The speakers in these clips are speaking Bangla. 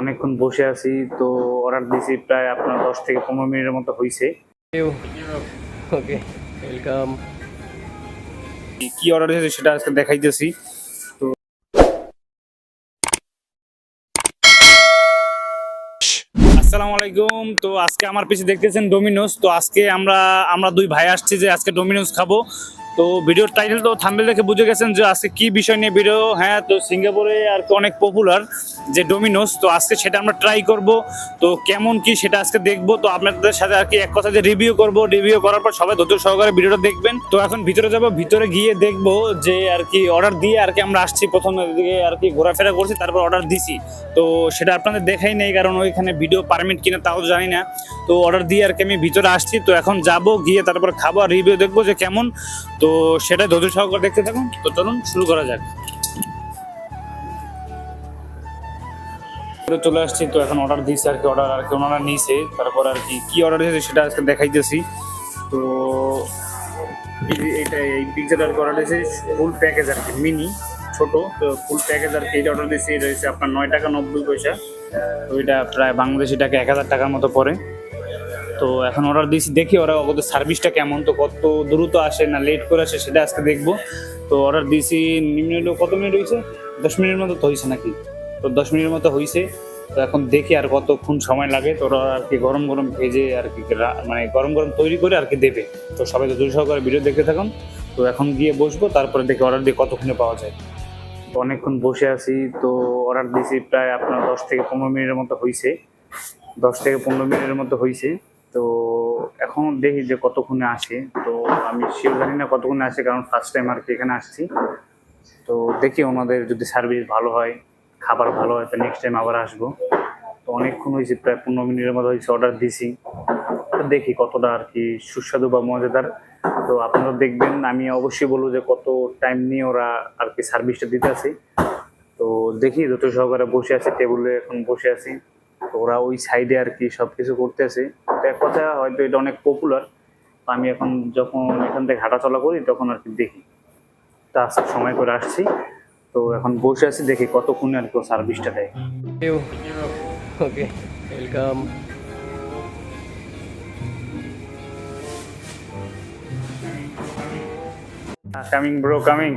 অনেকক্ষণ বসে আছি তো অর্ডার দিয়েছি প্রায় আপনার দশ থেকে পনেরো মিনিটের মতো হয়েছে. Okay, welcome. কি অর্ডার দিয়েছি সেটা আজকে দেখাইতেছি। তো আসসালামু আলাইকুম। তো আজকে আমার পিছে দেখতেছেন ডোমিনোস তো আজকে আমরা আমরা দুই ভাই আসছি যে আজকে ডোমিনোস খাব। তো ভিডিওর টাইটেল তো থাম্বেল দেখে বুঝে গেছেন যে আজকে কি বিষয় নিয়ে ভিডিও হ্যাঁ তো সিঙ্গাপুরে আর কি অনেক পপুলার যে ডোমিনোস তো আজকে সেটা আমরা ট্রাই করব। তো কেমন কি সেটা আজকে দেখব। তো আপনাদের সাথে আর কি এক কথা যে রিভিউ করব। রিভিউ করার পর সবাই ধৈর্য সহকারে ভিডিওটা দেখবেন। তো এখন ভিতরে যাব, ভিতরে গিয়ে দেখব যে আর কি অর্ডার দিয়ে আর কি আমরা আসছি। প্রথম দিকে আর কি ঘোরাফেরা করছি, তারপর অর্ডার দিছি। তো সেটা আপনাদের দেখাই নেই, কারণ ওইখানে ভিডিও পারমিট কিনা তাও জানি না। তো অর্ডার দিয়ে আর কি আমি ভিতরে আসছি। তো এখন যাব, গিয়ে তারপর খাব আর রিভিউ দেখব যে কেমন। তো সেটা ধৈর্য সহকারে দেখতে থাকুন। তো চলুন, শুরু করা যাক। চলে আসছি, তো এখন অর্ডার দিয়েছি আর কি অর্ডার আর কি ওনারা নিয়েছে। তারপর আর কি কি অর্ডার দিয়েছে সেটা আজকে দেখাইতেছি। তো এটা, এই কি অর্ডার দিয়েছে ফুল প্যাকেজ আর কি মিনি ছোট। তো ফুল প্যাকেজ আর কি এটা অর্ডার দিয়েছে হচ্ছে আপনার নয় টাকা নব্বই পয়সা। তো এটা প্রায় বাংলাদেশি টাকা এক হাজার টাকার মতো পড়ে। তো এখন অর্ডার দিয়েছি, দেখি ওরা ওদের সার্ভিসটা কেমন, তো কত দ্রুত আসে না লেট করে আসে সেটা আজকে দেখব। তো অর্ডার দিয়েছি নিম্ন কত মিনিট হয়েছে? দশ মিনিটের মতো তো হয়েছে নাকি? তো দশ মিনিটের মতো হয়েছে। তো এখন দেখি আর কতক্ষণ সময় লাগে। তো ওরা আর কি গরম গরম ভেজে আর কি মানে গরম গরম তৈরি করে আর কি দেবে। তো সবাই তো দুই সহকারে ভিডিও দেখতে থাকুন। তো এখন গিয়ে বসবো, তারপরে দেখি অর্ডার দিয়ে কতক্ষণে পাওয়া যায়। তো অনেকক্ষণ বসে আছি, তো অর্ডার দিয়েছি প্রায় আপনার দশ থেকে পনেরো মিনিটের মতো হয়েছে। দশ থেকে পনেরো মিনিটের মতো হয়েছে। তো এখন দেখি যে কতক্ষণে আসে। তো আমি শিওর জানি না কতক্ষণে আসে, কারণ ফার্স্ট টাইম আর কি এখানে আসছি। তো দেখি ওনাদের যদি সার্ভিস ভালো হয়, খাবার ভালো হয়, তো নেক্সট টাইম আবার আসব। তো অনেকক্ষণ হয়েছে, প্রায় পনেরো মিনিটের মতো হয়েছে অর্ডার দিছি। তো দেখি কতটা আর কি সুস্বাদু বা মজাদার। তো আপনারা দেখবেন, আমি অবশ্যই বলব যে কত টাইম নিয়ে ওরা আর কি সার্ভিসটা দিতে আছে তো দেখি, যত সহকারে বসে আছে টেবিলে এখন বসে আছি। তো ওরা ওই সাইডে আর কি সব কিছু করতে আছে তো এক কথা হয়তো এটা অনেক পপুলার আমি এখন যখন এখান থেকে হাঁটাচলা করি তখন আর কি দেখি। তা আসার সময় করে আসছি তো এখন বসে আছি দেখি কতক্ষণে আর কি সার্ভিসটা দেয়। ওকে Okay, welcome. coming bro coming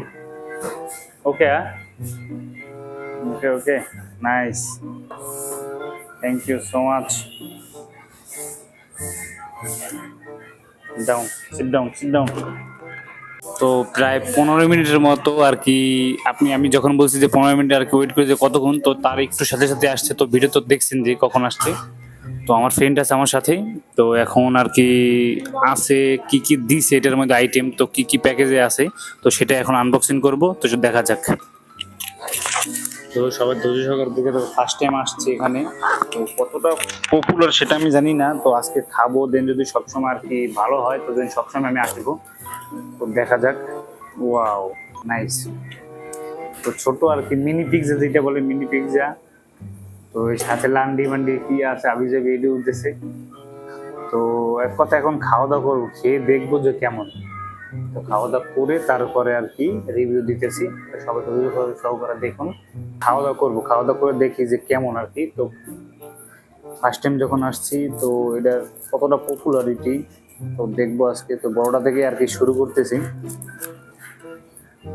okay huh? okay thank you so much. Down, sit down sit down. তো প্রায় পনেরো মিনিটের মতো আর কি আপনি, আমি যখন বলছি যে পনেরো মিনিট আর কি ওয়েট করে যে কতক্ষণ, তো তার একটু সাথে সাথে আসছে। তো ভিডিও তো দেখছেন যে কখন আসছে। তো আমার ফ্রেন্ড আছে আমার সাথেই তো এখন আর কি আছে কি কি দিছে এটার মধ্যে আইটেম তো কি কি প্যাকেজে আছে, তো সেটা এখন আনবক্সিং করব। তো দেখা যাক। তো সবাই ধৈর্য সহকারে দেখে তো ফার্স্ট টাইম আসছে এখানে। তো কতটা পপুলার সেটা আমি জানি না, তো আজকে খাব দেন যদি সবসময় আর কি ভালো হয়, তো দেন সবসময় আমি আসব। তো দেখা যাক। ওয়াও নাইস তো ছোট আর কি মিনি পিৎজা যেটা বলে মিনি পিৎজা তো এর সাথে লান্ডি মান্ডি কি আছে আবি যাবি এটি উঠতেছে তো এক কথা এখন খাওয়া দাওয়া করব, খেয়ে দেখব যে কেমন। তো খাওয়া দাওয়া করে তারপরে আর কি রিভিউ দিতেছি। সবাই রিভিউ সহকারে দেখুন। খাওয়া দাওয়া করব। খাওয়া দাওয়া করে দেখি যে কেমন আর কি। তো ফার্স্ট টাইম যখন আসছি, তো এটা কতটা পপুলারিটি তো দেখব আজকে। তো বড়টা থেকে আর কি শুরু করতেছি।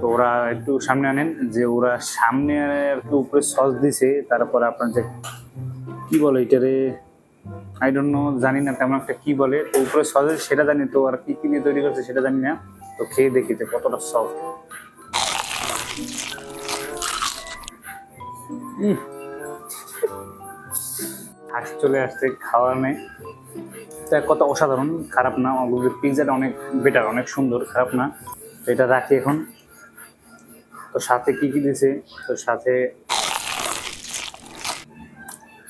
তো ওরা একটু সামনে আনেন, যে ওরা সামনে আর কি উপরে সস দিছে, তারপরে আপনার যে কি বলে এটারে? আই ডোন্ট নো জানি না তেমন একটা কি বলে। তো উপরে সস সেটা জানি তো আর কি কি দিয়ে তৈরি করছে সেটা জানি না। তো খেয়ে দেখি যে কতটা সফট হাসি চলে আসছে খাওয়া নেই তো কত অসাধারণ, খারাপ না। পিৎজাটা অনেক বেটার অনেক সুন্দর, খারাপ না। তো এটা রাখি এখন। তো সাথে কি কি দিছে তো সাথে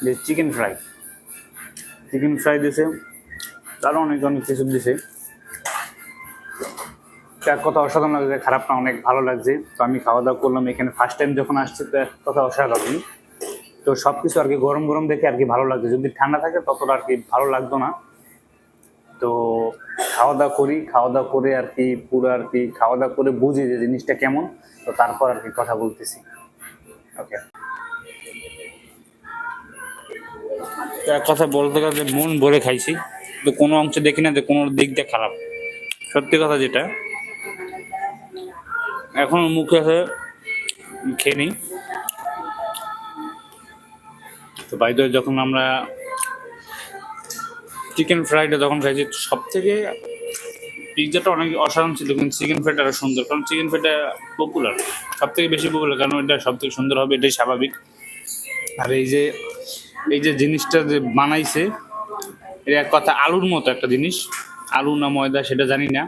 যে চিকেন ফ্রাই চিকেন ফ্রাই দিছে। তারও অনেক অনেক কিছু দিছে। এক কথা অসাধারণ লাগছে খারাপ না অনেক ভালো লাগছে। তো আমি খাওয়া দাওয়া করলাম এখানে ফার্স্ট টাইম যখন আসছি, তো এক কথা অসাধারণ। তো সব কিছু আর কি গরম গরম দেখে আর কি ভালো লাগছে। যদি ঠান্ডা থাকে, ততটা আর কি ভালো লাগতো না। তো খাওয়া দাওয়া করি খাওয়া দাওয়া করে আর কি পুরো আর কি খাওয়া দাওয়া করে বুঝি যে জিনিসটা কেমন। তো তারপর আর কি কথা বলতেছি। ওকে এক কথা বলতে গেলে মন ভরে খাইছি। তো কোনো অংশ দেখি না যে কোনো দিক দিয়ে খারাপ। সত্যি কথা যেটা। এখন মুখে আছে, খেয়ে নিই। তো বাইরে যখন আমরা চিকেন ফ্রাইটা যখন খাইছি সব থেকে পিৎজাটা অনেক অসাধারণ ছিল, কিন্তু চিকেন ফ্রাইটা আরও সুন্দর। কারণ চিকেন ফ্রাইটা পপুলার সব থেকে বেশি পপুলার কারণ এটা সব থেকে সুন্দর হবে, এটাই স্বাভাবিক। আর এই যে এই যে জিনিসটা যে বানাইছে, এটা এক কথা আলুর মতো একটা জিনিস। আলু না ময়দা সেটা জানি না।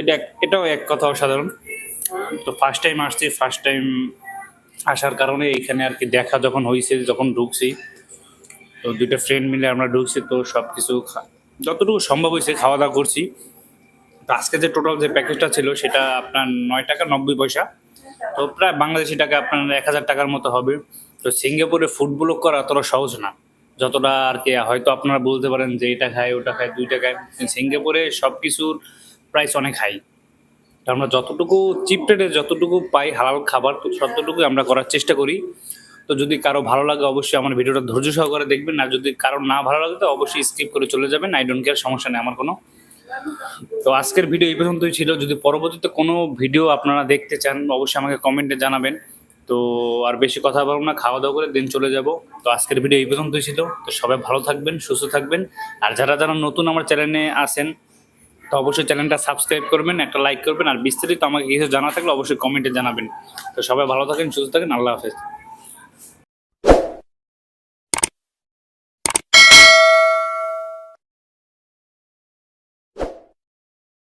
এটা এটাও এক কথা অসাধারণ। তো ফার্স্ট টাইম আসছি ফার্স্ট টাইম আসার কারণে এইখানে আর কি দেখা যখন হয়েছে যখন ঢুকছি, তো দুইটা ফ্রেন্ড মিলে আমরা ঢুকছি, তো সব কিছু যতটুকু সম্ভব হয়েছে খাওয়া দাওয়া করছি। তো আজকে যে টোটাল যে প্যাকেজটা ছিল, সেটা আপনার নয় টাকা নব্বই পয়সা। তো প্রায় বাংলাদেশি টাকা আপনার এক হাজার টাকার মতো হবে। তো সিঙ্গাপুরে ফুড করা অতটা সহজ না। যতটা আর কি, হয়তো আপনারা বলতে পারেন যে এটা খায়, ওটা খায়, দুইটা খায়। সিঙ্গাপুরে সব কিছুর প্রাইস অনেক হাই তো আমরা যতটুকু চিপ রেটে যতটুকু পাই হালাল খাবার, তো ততটুকুই আমরা করার চেষ্টা করি। তো যদি কারও ভালো লাগে অবশ্যই আমার ভিডিওটা ধৈর্য সহকারে দেখবেন। আর যদি কারও না ভালো লাগে, তো অবশ্যই স্কিপ করে চলে যাবেন। আই ডোন্ট কেয়ার সমস্যা নেই, আমার কোনো। তো আজকের ভিডিও এই পর্যন্তই ছিল। যদি পরবর্তীতে কোনো ভিডিও আপনারা দেখতে চান, অবশ্যই আমাকে কমেন্টে জানাবেন। তো আর বেশি কথা বলব না, খাওয়া দাওয়া করে দিন চলে যাব। তো আজকের ভিডিও এই পর্যন্তই ছিল। তো সবাই ভালো থাকবেন, সুস্থ থাকবেন। আর যারা যারা নতুন আমার চ্যানেলে আসেন তো অবশ্যই চ্যানেলটা সাবস্ক্রাইব করবেন, একটা লাইক করবেন। আর বিস্তারিত আমাকে কিছু জানা থাকলে অবশ্যই কমেন্টে জানাবেন। তো সবাই ভালো থাকেন, সুস্থ থাকেন, আল্লাহ হাফেজ।